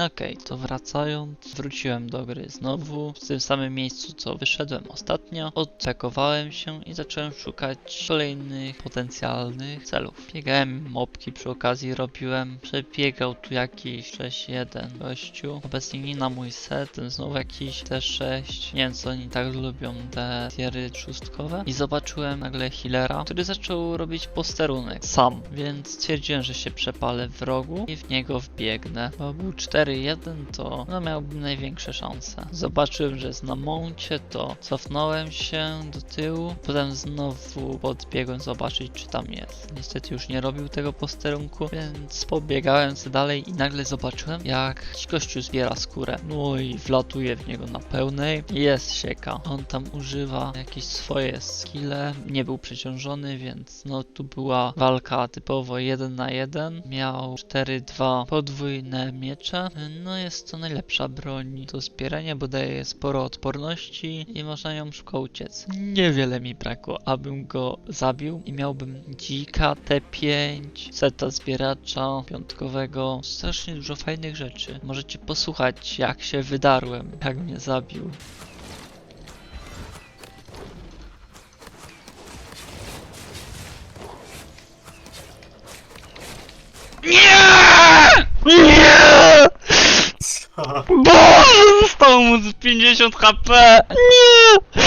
Okej, to wracając, wróciłem do gry znowu, w tym samym miejscu co wyszedłem ostatnio, odtakowałem się i zacząłem szukać kolejnych potencjalnych celów. Biegałem mopki przy okazji robiłem, przebiegał tu jakiś 6-1 gościu, obecnie nie na mój set, ten znowu jakiś T6, nie wiem co oni tak lubią, te tiery szóstkowe. I zobaczyłem nagle healera, który zaczął robić posterunek sam, więc stwierdziłem, że się przepalę w rogu i w niego wbiegnę, bo był 4-1 to no miałbym największe szanse. Zobaczyłem, że jest na moncie, to cofnąłem się do tyłu, potem znowu podbiegłem zobaczyć czy tam jest. Niestety już nie robił tego posterunku, więc pobiegałem sobie dalej i nagle zobaczyłem jak gościu zbiera skórę. No i wlatuje w niego na pełnej. Jest sieka. On tam używa jakieś swoje skille. Nie był przeciążony, więc no tu była walka typowo 1 na 1. Miał 4-2 podwójne miecze. No jest to najlepsza broń do zbierania, bo daje sporo odporności i można nią szybko uciec. Niewiele mi brakło, abym go zabił i miałbym dzika T5, seta zbieracza piątkowego. Strasznie dużo fajnych rzeczy. Możecie posłuchać jak się wydarłem, jak mnie zabił. Nie! Nie! Boże, zostało mu z 50 HP! Nie!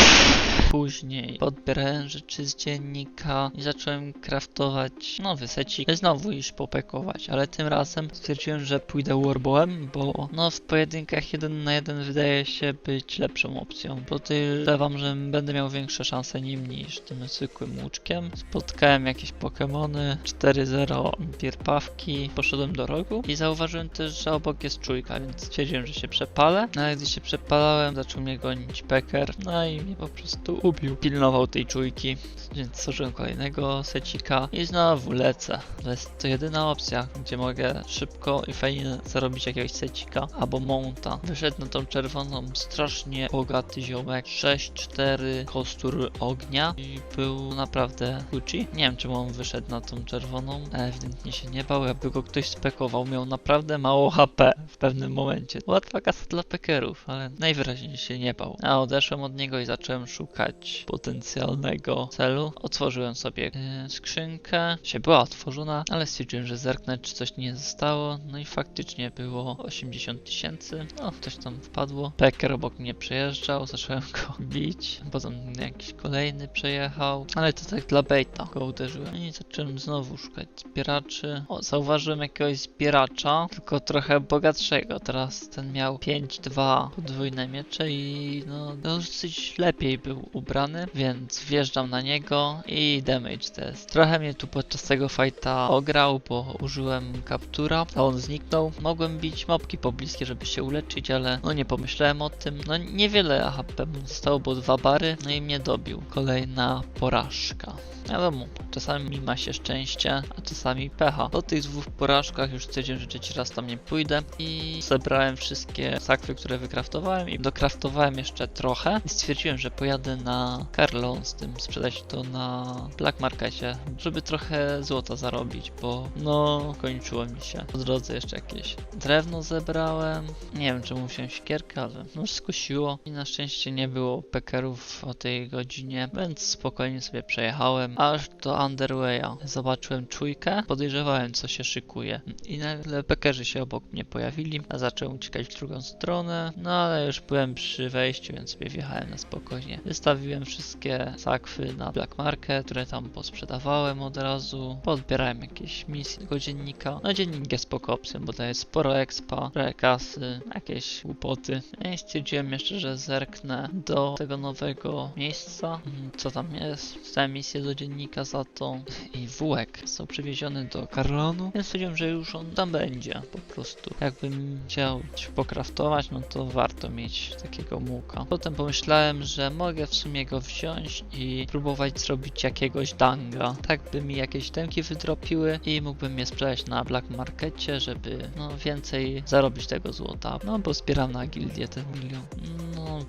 Później podbierałem rzeczy z dziennika i zacząłem craftować nowy secik. Znowu iść popekować, ale tym razem stwierdziłem, że pójdę warbowem, bo no w pojedynkach 1 na 1 wydaje się być lepszą opcją. Podejrzewam, że będę miał większe szanse nim niż tym zwykłym łuczkiem. Spotkałem jakieś Pokemony 4-0 pierpawki, poszedłem do rogu i zauważyłem też, że obok jest czujka, więc stwierdziłem, że się przepalę. No ale gdy się przepalałem, zaczął mnie gonić Peker, no i mnie po prostu ubił. Pilnował tej czujki, więc stworzyłem kolejnego secika i znowu lecę. To jest to jedyna opcja, gdzie mogę szybko i fajnie zarobić jakiegoś secika albo monta. Wyszedł na tą czerwoną strasznie bogaty ziomek, 6-4 kostur ognia i był naprawdę Gucci. Nie wiem czemu on wyszedł na tą czerwoną, ewidentnie się nie bał, jakby go ktoś spekował. Miał naprawdę mało HP w pewnym momencie. Łatwa kasa dla pekerów, ale najwyraźniej się nie bał. A odeszłem od niego i zacząłem szukać potencjalnego celu. Otworzyłem sobie e, skrzynkę, się była otworzona, ale stwierdziłem, że zerknę, czy coś nie zostało. No i faktycznie było 80 tysięcy. No, coś tam wpadło. Peker obok mnie przejeżdżał, zacząłem go bić. Potem jakiś kolejny przejechał, ale to tak dla baita go uderzyłem. No I zacząłem znowu szukać zbieraczy. O, zauważyłem jakiegoś zbieracza, tylko trochę bogatszego. Teraz ten miał 5-2 podwójne miecze i no dosyć lepiej był ubrany, więc wjeżdżam na niego i damage test. Trochę mnie tu podczas tego fighta ograł, bo użyłem kaptura, a on zniknął. Mogłem bić mopki pobliskie, żeby się uleczyć, ale no nie pomyślałem o tym. No niewiele HP mu zostało, bo dwa bary, no i mnie dobił. Kolejna porażka. Wiadomo, czasami ma się szczęście, a czasami pecha. Po tych dwóch porażkach już stwierdziłem, że trzeci raz tam nie pójdę i zebrałem wszystkie sakwy, które wykraftowałem i dokraftowałem jeszcze trochę i stwierdziłem, że pojadę na Carlon z tym, sprzedać to na Black Markecie, żeby trochę złota zarobić, bo no kończyło mi się. Po drodze jeszcze jakieś drewno zebrałem, nie wiem czemu wziąłem siekierkę, ale no skusiło i na szczęście nie było pekerów o tej godzinie, więc spokojnie sobie przejechałem aż do Underwaya. Zobaczyłem czujkę, podejrzewałem co się szykuje i nagle pekerzy się obok mnie pojawili, a zacząłem uciekać w drugą stronę, no ale już byłem przy wejściu, więc sobie wjechałem na spokojnie. Wystawiłem wszystkie sakwy na Black Market, które tam posprzedawałem od razu, podbierałem jakieś misje tego dziennika. No dziennik jest spoko opcją, bo daje sporo expa, trochę kasy, jakieś głupoty. No I stwierdziłem jeszcze, że zerknę do tego nowego miejsca, mm, co tam jest, te misje do dziennika za to i wółek został przywieziony do Carlonu, więc stwierdziłem, że już on tam będzie po prostu. Jakbym chciał pokraftować, no to warto mieć takiego muka. Potem pomyślałem, że mogę w sumie go wziąć i próbować zrobić jakiegoś danga. Tak by mi jakieś temki wydropiły i mógłbym je sprzedać na black markecie, żeby no więcej zarobić tego złota. No bo zbieram na gildię ten milion.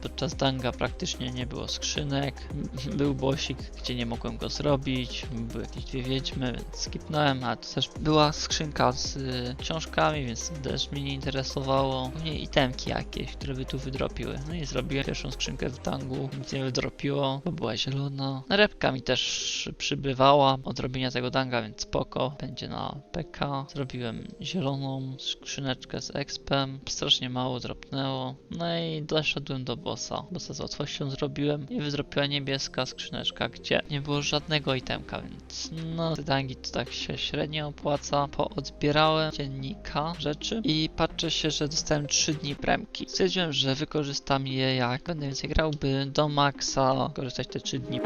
Podczas danga praktycznie nie było skrzynek. Był bosik, gdzie nie mogłem go zrobić. Były jakieś dwie wiedźmy, więc skipnąłem, a też była skrzynka z y, książkami, więc też mnie nie interesowało. Pewnie itemki jakieś, które by tu wydropiły. No i zrobiłem pierwszą skrzynkę w dangu, nic nie wydropiło, bo była zielona. Repka mi też przybywała od robienia tego danga, więc spoko. Będzie na PK. Zrobiłem zieloną skrzyneczkę z expem. Strasznie mało dropnęło. No i doszedłem do bossa. Bossa z łatwością zrobiłem i wydropiła niebieska skrzyneczka, gdzie nie było żadnego itemka, więc no te dangi to tak się średnio opłaca. Poodbierałem dziennika rzeczy i patrzę się, że dostałem 3 dni premki. Stwierdziłem, że wykorzystam je jak będę więcej grał, by do maksa korzystać te 3 dni.